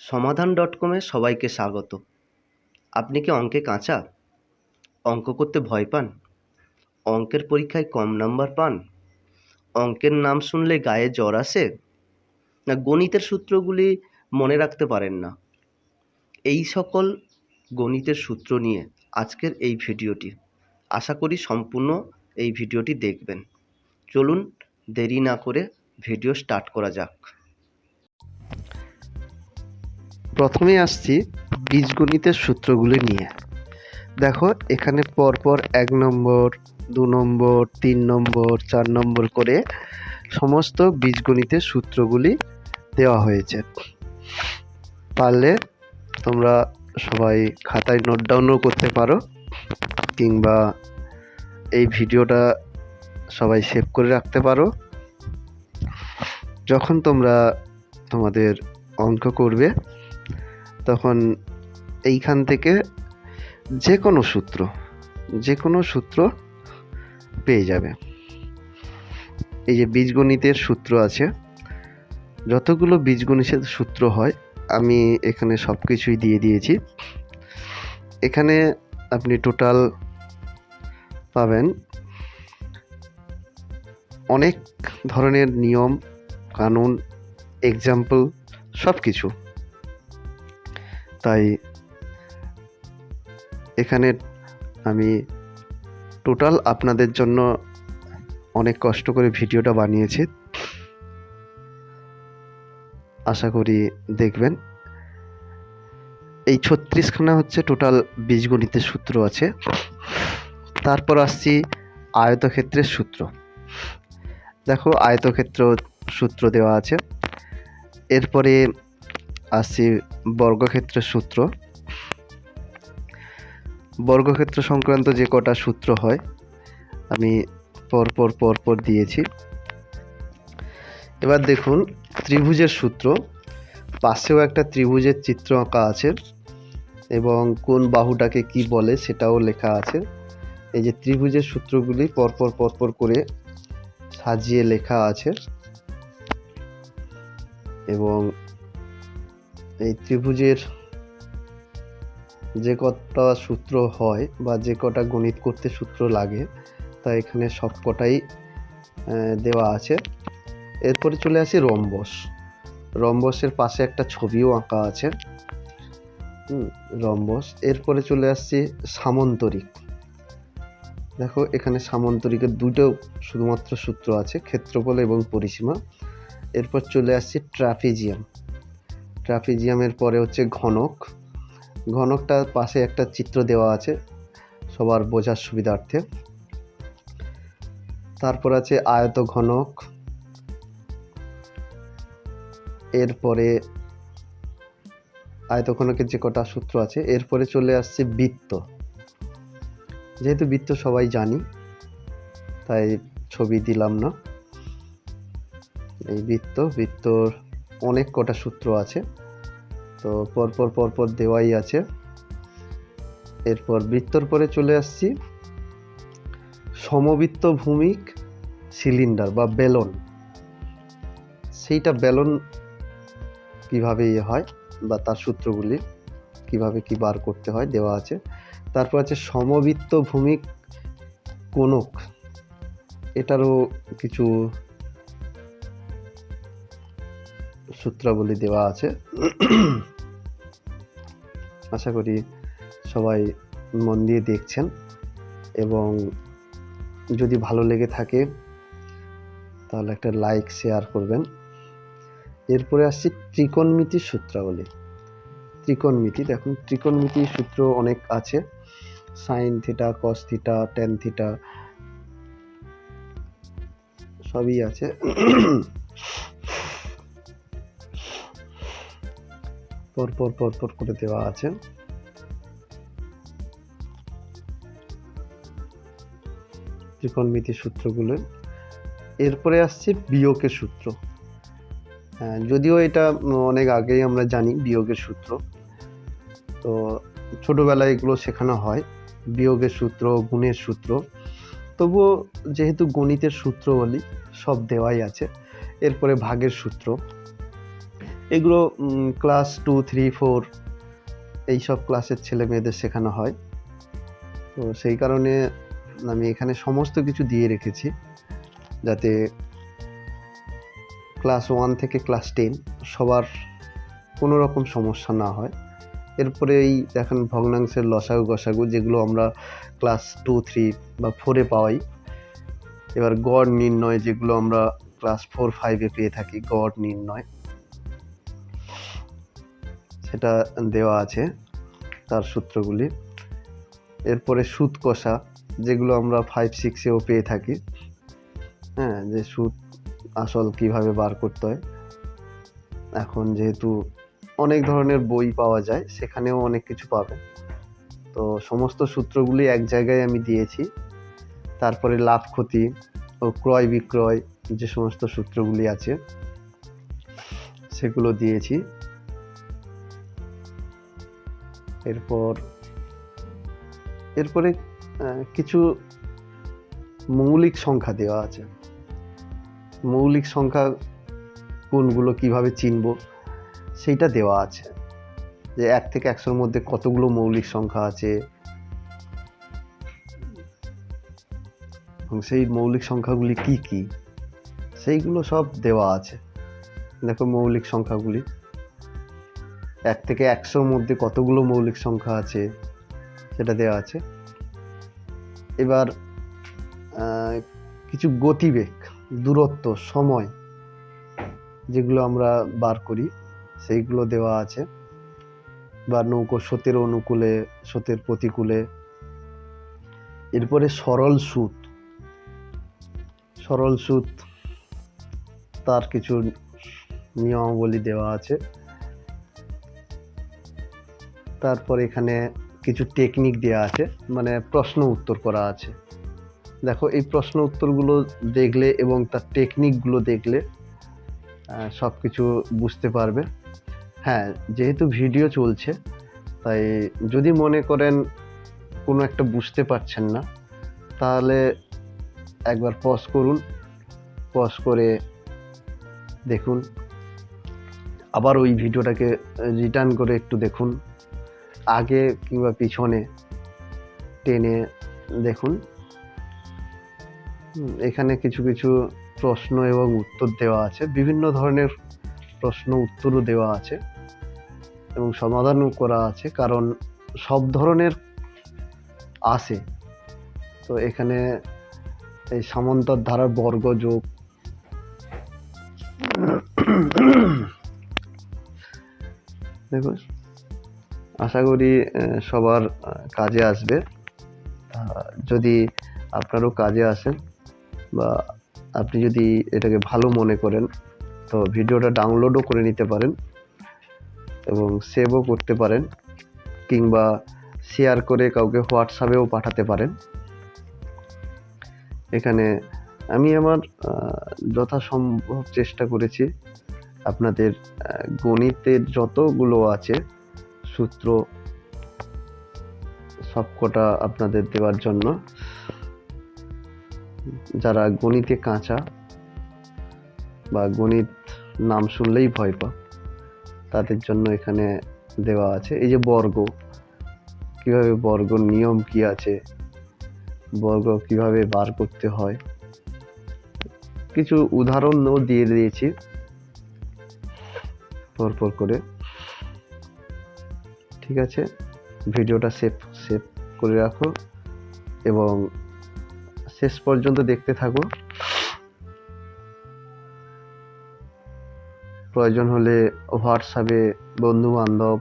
সমাধান ডট কমে সবাইকে স্বাগত। আপনি কি অঙ্কে কাঁচা? অঙ্ক করতে ভয় পান? অঙ্কের পরীক্ষায় কম নাম্বার পান? অঙ্কের নাম শুনলে গায়ে জ্বর আসে? না গণিতের সূত্রগুলি মনে রাখতে পারেন না? এই সকল গণিতের সূত্র নিয়ে আজকের এই ভিডিওটি। আশা করি সম্পূর্ণ এই ভিডিওটি দেখবেন। চলুন দেরি না করে ভিডিও স্টার্ট করা যাক। প্রথমে আসছি বীজগণিতের সূত্রগুলি নিয়ে। দেখো, এখানে পরপর এক নম্বর, দু নম্বর, তিন নম্বর, চার নম্বর করে সমস্ত বীজগণিতের সূত্রগুলি দেওয়া হয়েছে। পারলে তোমরা সবাই খাতায় নোট ডাউনও করতে পারো, কিংবা এই ভিডিওটা সবাই সেভ করে রাখতে পারো। যখন তোমরা তোমাদের অঙ্ক করবে তখন এইখান থেকে যে কোনো সূত্র, যে কোনো সূত্র পেয়ে যাবে। এই যে বীজগণিতের সূত্র আছে, যতগুলো বীজগণিতের সূত্র হয়, আমি এখানে সব কিছুই দিয়ে দিয়েছি। এখানে আপনি টোটাল পাবেন অনেক ধরনের নিয়ম, কানুন এক্সাম্পল সব কিছু তাই এখানে আমি টোটাল আপনাদের জন্য অনেক কষ্ট করে ভিডিওটা বানিয়েছি। আশা করি দেখবেন। এই ছত্রিশখানা হচ্ছে টোটাল বীজগণিতের সূত্র আছে। তারপর আসছি আয়তক্ষেত্রের সূত্র। দেখো আয়তক্ষেত্র সূত্র দেওয়া আছে। এরপরে আসছি বর্গক্ষেত্রের সূত্র। বর্গক্ষেত্র সংক্রান্ত যে কটা সূত্র হয়, আমি পরপর পরপর দিয়েছি। এবার দেখুন, ত্রিভুজের সূত্র। পাশেও একটা ত্রিভুজের চিত্র আঁকা আছে এবং কোন বাহুটাকে কি বলে সেটাও লেখা আছে। এই যে ত্রিভুজের সূত্রগুলি পরপর পরপর করে সাজিয়ে লেখা আছে। এবং এই ত্রিভুজের যে কটা সূত্র হয় বা যে কটা গণিত করতে সূত্র লাগে, তা এখানে সব কটাই দেওয়া আছে। এরপরে চলে আসি রম্বস। রম্বসের পাশে একটা ছবিও আঁকা আছে। রম্বস। এরপরে চলে আসছি সামন্তরিক। দেখো, এখানে সামন্তরিকের দুটো শুধুমাত্র সূত্র আছে, ক্ষেত্রফল এবং পরিসীমা। এরপর চলে আসছি ট্রাফিজিয়াম। ট্রাফিজিয়ামের পরে হচ্ছে ঘনক। ঘনকটার পাশে একটা চিত্র দেওয়া আছে সবার বোঝার সুবিধার্থে। তারপর আছে আয়ত ঘনক এরপরে আয়ত ঘনকের যে কটা সূত্র আছে, এরপরে চলে আসছে বৃত্ত। যেহেতু বৃত্ত সবাই জানি, তাই ছবি দিলাম না। এই বৃত্ত, বৃত্তর অনেক কটা সূত্র আছে। তো পরপর পরপর দেওয়াই আছে। এরপর বৃত্তর পরে চলে আসছি। সমবৃত্ত ভূমিক সিলিন্ডার বা বেলন। সেইটা বেলন কীভাবে ইয়ে হয় বা তার সূত্রগুলি কীভাবে কি বার করতে হয় দেওয়া আছে। তারপর আছে সমবৃত্ত ভূমিক কোনক। এটারও কিছু সূত্রাবলী দেওয়া আছে। আশা করি সবাই মন দিয়ে দেখছেন এবং যদি ভালো লেগে থাকে, তাহলে একটা লাইক, শেয়ার করবেন। এরপরে আসছি ত্রিকোণমিতির সূত্রাবলী। ত্রিকোণমিতি, দেখুন ত্রিকোণমিতির সূত্র অনেক আছে। Sine theta, cos theta, tan theta, সবই আছে। পরপর পরপর করে দেওয়া আছে। ত্রিকোণমিতির সূত্রগুলো। এরপরে আসছে বিয়োগের সূত্র। হ্যাঁ, যদিও এটা অনেক আগেই আমরা জানি বিয়োগের সূত্র। তো ছোটবেলায় এগুলো শেখানো হয় বিয়োগের সূত্র গুণের সূত্র। তবুও যেহেতু গণিতের সূত্র বলি সব দেওয়াই আছে। এরপরে ভাগের সূত্র। এগুলো ক্লাস টু থ্রি ফোর এইসব ক্লাসের ছেলে মেয়েদের শেখানো হয়। তো সেই কারণে আমি এখানে সমস্ত কিছু দিয়ে রেখেছি যাতে ক্লাস ওয়ান থেকে ক্লাস টেন সবার কোনো রকম সমস্যা না হয়। এরপরে এই দেখেন ভগ্নাংশের লসাগু, গসাগু যেগুলো আমরা ক্লাস টু থ্রি বা ফোরে পাওয়াই। এবার গড় নির্ণয় যেগুলো আমরা ক্লাস ফোর ফাইভে পেয়ে থাকি, গড় নির্ণয়। সেটা দেওয়া আছে তার সূত্রগুলি। এরপরে সুদ কষা, যেগুলো আমরা ফাইভ সিক্সেও পেয়ে থাকি। হ্যাঁ যে সুদ আসল কীভাবে বার করতে হয়। এখন যেহেতু অনেক ধরনের বই পাওয়া যায়, সেখানেও অনেক কিছু পাবে। তো সমস্ত সূত্রগুলি এক জায়গায় আমি দিয়েছি। তারপরে লাভ ক্ষতি ও ক্রয় বিক্রয় যে সমস্ত সূত্রগুলি আছে, সেগুলো দিয়েছি। এরপর, এরপরে কিছু মৌলিক সংখ্যা দেওয়া আছে। মৌলিক সংখ্যা কোনগুলো কীভাবে চিনব, সেইটা দেওয়া আছে। যে এক থেকে একশোর মধ্যে কতগুলো মৌলিক সংখ্যা আছে। সেই মৌলিক সংখ্যাগুলি কি কি, সেইগুলো সব দেওয়া আছে। দেখো মৌলিক সংখ্যাগুলি। এক থেকে একশোর মধ্যে কতগুলো মৌলিক সংখ্যা আছে সেটা দেওয়া আছে। এবার কিছু গতিবেগ, দূরত্ব, সময় যেগুলো আমরা বার করি, সেইগুলো দেওয়া আছে। বা নৌকো স্রোতের অনুকূলে, স্রোতের প্রতিকূলে। এরপরে সরল সুদ সরল সুদ তার কিছু নিয়মাবলী দেওয়া আছে। তারপর এখানে কিছু টেকনিক দেওয়া আছে মানে প্রশ্ন উত্তর করা আছে। দেখো, এই প্রশ্ন উত্তরগুলো দেখলে এবং তার টেকনিকগুলো দেখলে সব কিছু বুঝতে পারবে। হ্যাঁ যেহেতু ভিডিও চলছে, তাই যদি মনে করেন কোনো একটা বুঝতে পারছেন না, তাহলে একবার পজ করুন। পজ করে দেখুন। আবার ওই ভিডিওটাকে রিটার্ন করে একটু দেখুন। আগে কিংবা পিছনে টেনে দেখুন। এখানে কিছু কিছু প্রশ্ন এবং উত্তর দেওয়া আছে। বিভিন্ন ধরনের প্রশ্ন উত্তরও দেওয়া আছে এবং সমাধানও করা আছে, কারণ সব ধরনের আসে তো এখানে এই সামন্তর ধারার বর্গ যোগ দেখুন। আশা করি সবার কাজে আসবে। যদি আপনারও কাজে আসেন বা আপনি যদি এটাকে ভালো মনে করেন, তো ভিডিওটা ডাউনলোডও করে নিতে পারেন এবং সেভও করতে পারেন কিংবা শেয়ার করে কাউকে হোয়াটসঅ্যাপেও পাঠাতে পারেন। এখানে আমি আমার যথাসম্ভব চেষ্টা করেছি আপনাদের গণিতের যতগুলো আছে সূত্র সবকটা আপনাদের দেওয়ার জন্য। যারা গণিতে কাঁচা বা গণিত নাম শুনলেই ভয় পা তাদের জন্য এখানে দেওয়া আছে। এই যে বর্গ, কীভাবে বর্গ নিয়ম কি আছে, বর্গ কীভাবে বার করতে হয়, কিছু উদাহরণও দিয়ে দিয়েছি। পরপর করে। ঠিক আছে। ভিডিওটা সেভ সেভ করে রাখো এবং শেষ পর্যন্ত দেখতে থাকো। প্রয়োজন হলে হোয়াটসঅ্যাপে বন্ধু বান্ধব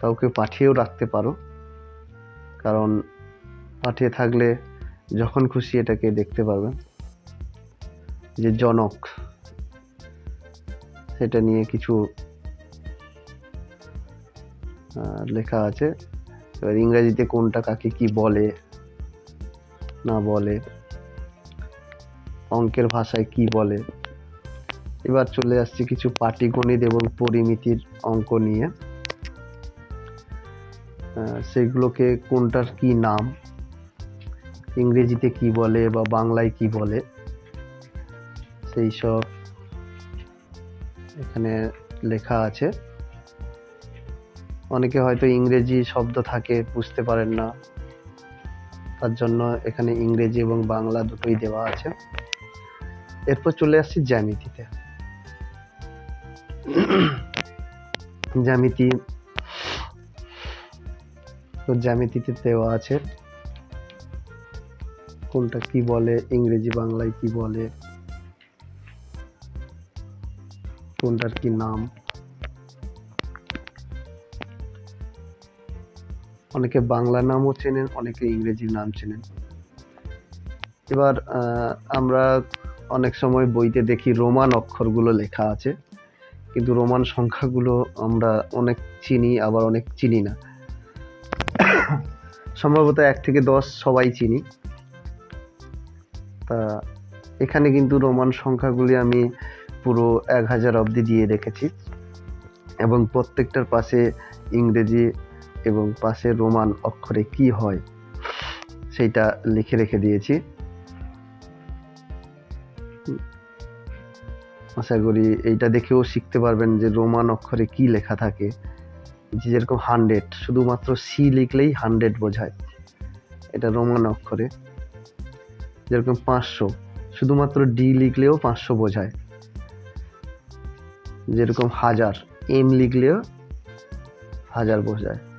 কাউকে পাঠিয়েও রাখতে পারো। কারণ পাঠিয়ে থাকলে যখন খুশি এটাকে দেখতে পারবেন যে জনক, সেটা নিয়ে কিছু লেখা আছে। এবার ইংরেজিতে কোনটা কাকে কি বলে, না বলে, অঙ্কের ভাষায় কি বলে। এবার চলে আসছি কিছু পাটিগণিত এবং পরিমিতির অঙ্ক নিয়ে। সেগুলোকে কোনটার কি নাম, ইংরেজিতে কি বলে বা বাংলায় কি বলে, সেই সব এখানে লেখা আছে। অনেকে হয়তো ইংরেজি শব্দ থাকে, বুঝতে পারেন না। তার জন্য এখানে ইংরেজি এবং বাংলা দুটোই দেওয়া আছে। এরপর চলে আসছি জ্যামিতিতে। জ্যামিতি, তো জ্যামিতিতে দেওয়া আছে। কোনটা কি বলে, ইংরেজি বাংলায় কি বলে, কোনটার কি নাম? অনেকে বাংলা নামও চেনেন, অনেকে ইংরেজি নাম চেনেন। এবার আমরা অনেক সময় বইতে দেখি রোমান অক্ষরগুলো লেখা আছে, কিন্তু রোমান সংখ্যাগুলো আমরা অনেক চিনি, আবার অনেক চিনি না। সম্ভবত এক থেকে দশ সবাই চিনি। তা এখানে কিন্তু রোমান সংখ্যাগুলি আমি পুরো এক হাজার অবধি দিয়ে রেখেছি এবং প্রত্যেকটার পাশে ইংরেজি এবং পাশে রোমান অক্ষরে কি হয়, সেইটা লিখে রেখে দিয়েছি। আশা করি এইটা দেখেও শিখতে পারবেন যে রোমান অক্ষরে কি লেখা থাকে। যেরকম হান্ড্রেড, শুধুমাত্র সি লিখলেই হান্ড্রেড বোঝায়। এটা রোমান অক্ষরে। যেরকম পাঁচশো, শুধুমাত্র ডি লিখলেও পাঁচশো বোঝায়। যেরকম হাজার, এম লিখলেও হাজার বোঝায়।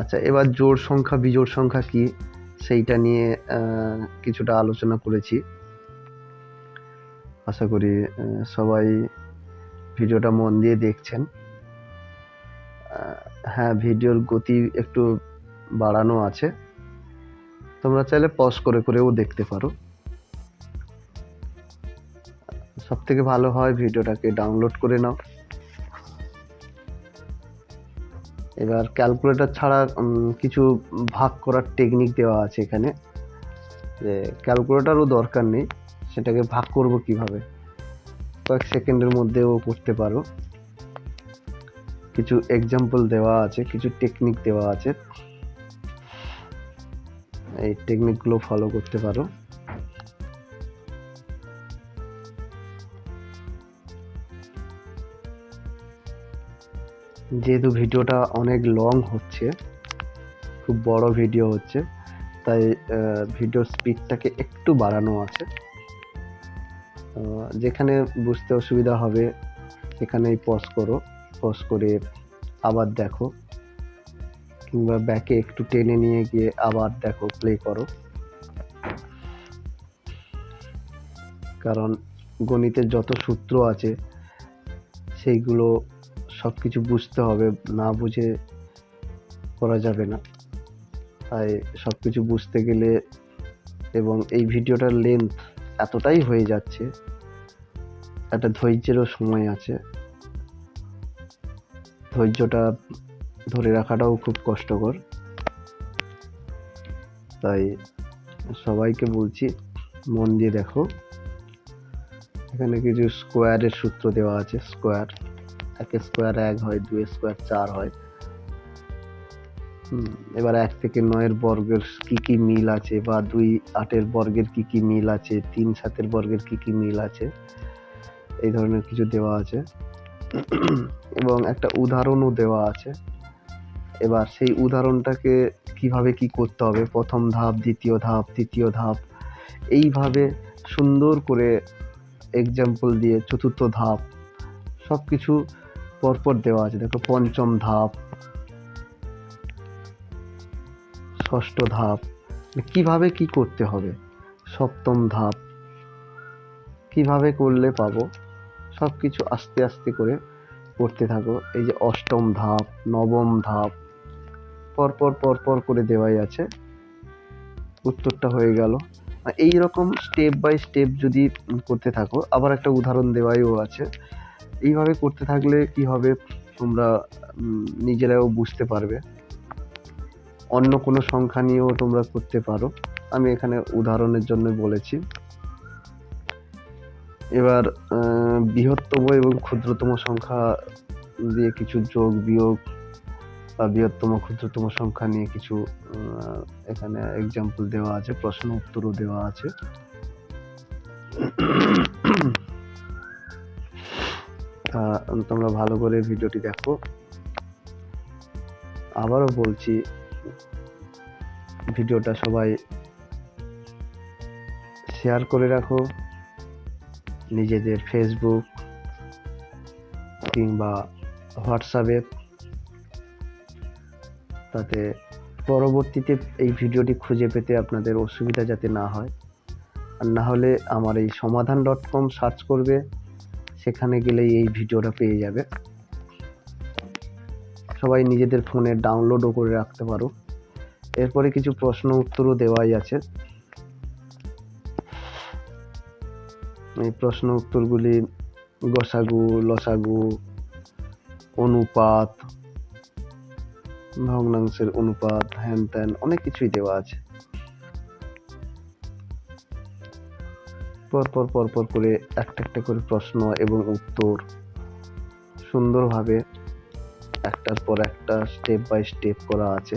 আচ্ছা এবার জোড় সংখ্যা, বিজোড় সংখ্যা কি? সেইটা নিয়ে কিছুটা আলোচনা করেছি। আশা করি সবাই ভিডিওটা মন দিয়ে দেখছেন। হ্যাঁ ভিডিওর গতি একটু বাড়ানো আছে। তোমরা চাইলে পজ করে করেও দেখতে পারো। সব থেকে ভালো হয় ভিডিওটাকে ডাউনলোড করে নাও। এবার ক্যালকুলেটর ছাড়া কিছু ভাগ করার টেকনিক দেওয়া আছে এখানে। যে ক্যালকুলেটরও দরকার নেই, সেটাকে ভাগ করব কীভাবে? কয়েক সেকেন্ডের মধ্যেও করতে পারো। কিছু এক্সাম্পল দেওয়া আছে, কিছু টেকনিক দেওয়া আছে। এই টেকনিকগুলো ফলো করতে পারো। যেহেতু ভিডিওটা অনেক লং হচ্ছে, খুব বড় ভিডিও হচ্ছে, তাই ভিডিও স্পিডটাকে একটু বাড়ানো আছে। যেখানে বুঝতে অসুবিধা হবে, সেখানেই পজ করো। পজ করে আবার দেখো, কিংবা ব্যাকে একটু টেনে নিয়ে গিয়ে আবার দেখো প্লে করো। কারণ গণিতের যত সূত্র আছে, সেইগুলো সব কিছু বুঝতে হবে, না বুঝে করা যাবে না। তাই সব কিছু বুঝতে গেলে এবং এই ভিডিওটার লেন্থ এতটাই হয়ে যাচ্ছে, একটা ধৈর্যেরও সময় আছে। ধৈর্যটা ধরে রাখাটাও খুব কষ্টকর। তাই সবাইকে বলছি, মন দিয়ে দেখো। এখানে কিছু স্কোয়ারের সূত্র দেওয়া আছে স্কোয়ার এক স্কোয়ার এক হয়, দুই স্কোয়ার চার হয়। এবার এক থেকে নয়ের বর্গের কি কি মিল আছে বা দুই আটের বর্গের কি কি মিল আছে, তিন সাতের বর্গের কি কি মিল আছে, এই ধরনের কিছু দেওয়া আছে। এবং একটা উদাহরণও দেওয়া আছে। এবার সেই উদাহরণটাকে কীভাবে কি করতে হবে? প্রথম ধাপ, দ্বিতীয় ধাপ, তৃতীয় ধাপ, এইভাবে সুন্দর করে এক্সাম্পল দিয়ে চতুর্থ ধাপ সব কিছু পরপর দেওয়া আছে। দেখো পঞ্চম ধাপ, ষষ্ঠ ধাপ, কীভাবে কি করতে হবে? সপ্তম ধাপ, কীভাবে করলে পাবো? সব কিছু আস্তে আস্তে করে করতে থাকো। এই যে অষ্টম ধাপ, নবম ধাপ, পরপর পরপর করে দেওয়াই আছে। উত্তরটা হয়ে গেল। এই রকম স্টেপ বাই স্টেপ যদি করতে থাকো, আবার একটা উদাহরণ দেওয়াইও আছে। এইভাবে করতে থাকলে কি হবে? তোমরা নিজেরাও বুঝতে পারবে। অন্য কোনো সংখ্যা নিয়েও তোমরা করতে পারো। আমি এখানে উদাহরণের জন্য বলেছি। এবার বৃহত্তম এবং ক্ষুদ্রতম সংখ্যা দিয়ে কিছু যোগ, বিয়োগ বা বৃহত্তম, ক্ষুদ্রতম সংখ্যা নিয়ে কিছু এখানে এক্সাম্পল দেওয়া আছে, প্রশ্ন উত্তরও দেওয়া আছে। তোমরা ভালো করে ভিডিওটি দেখো। আবারও বলছি, ভিডিওটা সবাই শেয়ার করে রাখো। নিজেদের ফেসবুক কিংবা হোয়াটসঅ্যাপে তাতে পরবর্তীতে এই ভিডিওটি খুঁজে পেতে আপনাদের অসুবিধা যাতে না হয়। আর না হলে আমার এই সমাধান ডট কম সার্চ করবে। সেখানে গেলেই এই ভিডিওটা পেয়ে যাবে। সবাই নিজেদের ফোনে ডাউনলোডও করে রাখতে পারো। এরপরে কিছু প্রশ্ন উত্তরও দেওয়াই আছে। এই প্রশ্ন উত্তরগুলি গসাগু, লসাগু, অনুপাত, ভগ্নাংশের অনুপাত, হ্যান ত্যান, অনেক কিছুই দেওয়া আছে। পর পর পর পর করে একটা একটা করে প্রশ্ন এবং উত্তর সুন্দরভাবে একটার পর একটা স্টেপ বাই স্টেপ করা আছে।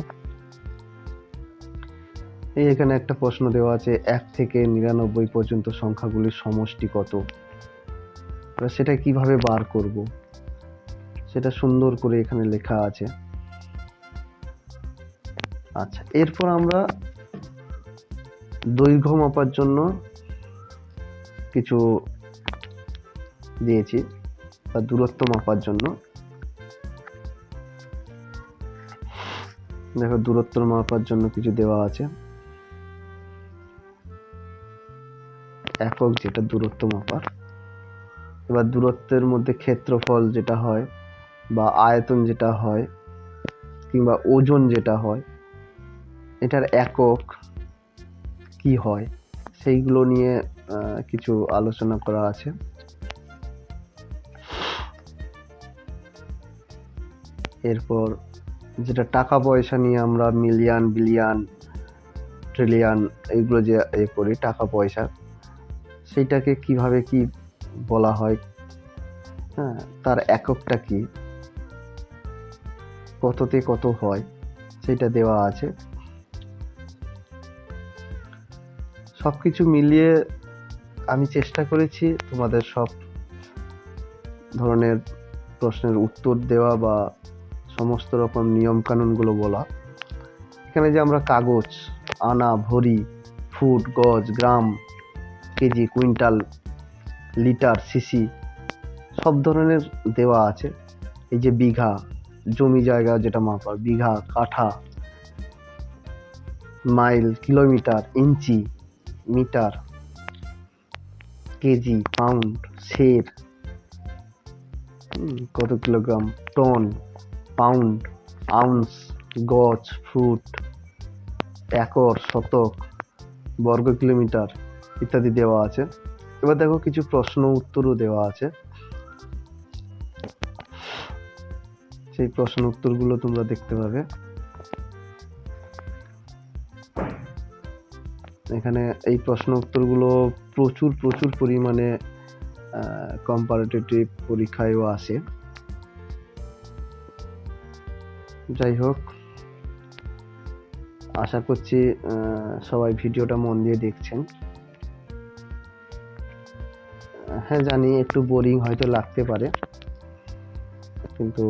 এই এখানে একটা প্রশ্ন দেওয়া আছে, এক থেকে নিরানব্বই পর্যন্ত সংখ্যাগুলির সমষ্টি কত? আমরা সেটা কীভাবে বার করব? সেটা সুন্দর করে এখানে লেখা আছে। আচ্ছা এরপর আমরা দৈর্ঘ্য মাপার জন্য কিছু দিয়েছি বা দূরত্ব মাপার জন্য। দেখো, দূরত্ব মাপার জন্য কিছু দেওয়া আছে। একক যেটা দূরত্ব মাপার। এবার দূরত্বের মধ্যে ক্ষেত্রফল যেটা হয় বা আয়তন যেটা হয় কিংবা ওজন যেটা হয়, এটার একক কি হয়, সেইগুলো নিয়ে কিছু আলোচনা করা আছে। এরপর যেটা টাকা পয়সা নিয়ে আমরা মিলিয়ন বিলিয়ন ট্রিলিয়ন এগুলো যে এ করি, টাকা পয়সা, সেইটাকে কীভাবে কি বলা হয় হ্যাঁ তার এককটা কি, কততে কত হয় সেটা দেওয়া আছে। সব কিছু মিলিয়ে আমি চেষ্টা করেছি তোমাদের সব ধরনের প্রশ্নের উত্তর দেওয়া বা সমস্ত রকম নিয়ম কানুনগুলো বলা। এখানে যে আমরা কাগজ, আনা, ভরি, ফুট, গজ, gram, KG, quintal, litre, CC, সব ধরনের দেওয়া আছে। এই যে বিঘা, জমি জায়গা যেটা মাপা বিঘা, কাঠা, mile, kilometre, inch, metre KG pound সের কত কিলোগ্রাম? টন পাউন্ড আউন্স গজ ফুট একর, শতক, বর্গ কিলোমিটার ইত্যাদি দেওয়া আছে। এবার দেখো কিছু প্রশ্ন উত্তরও দেওয়া আছে। সেই প্রশ্ন উত্তরগুলো তোমরা দেখতে পাবে। এখানে এই প্রশ্ন উত্তরগুলো প্রচুর প্রচুর পরিমাণে কম্পারেটিভ পরীক্ষায়ও আসে যাই হোক, আশা করছি সবাই ভিডিওটা মন দিয়ে দেখছেন। হ্যাঁ জানি একটু বোরিং হয়তো লাগতে পারে, কিন্তু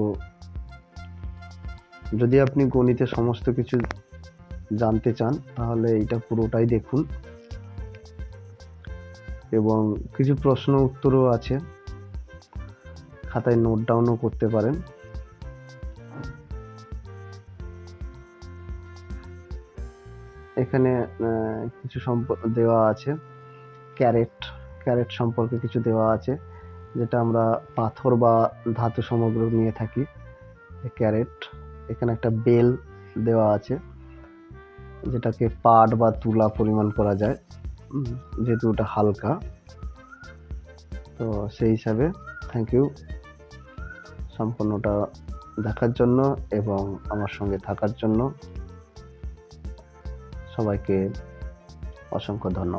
যদি আপনি গণিতে সমস্ত কিছু জানতে চান, তাহলে এটা পুরোটাই দেখুন। এবং কিছু প্রশ্ন উত্তরও আছে। খাতায় নোট ডাউনও করতে পারেন। এখানে কিছু দেওয়া আছে। ক্যারেট ক্যারেট সম্পর্কে কিছু দেওয়া আছে, যেটা আমরা পাথর বা ধাতু সমগ্র নিয়ে থাকি। ক্যারেট, এখানে একটা বেল দেওয়া আছে, যেটাকে পাট বা তুলা পরিমাণ করা যায়। যেহেতু ওটা হালকা, তো সেই হিসাবে থ্যাংক ইউ সম্পূর্ণটা দেখার জন্য এবং আমার সঙ্গে থাকার জন্য সবাইকে অসংখ্য ধন্যবাদ।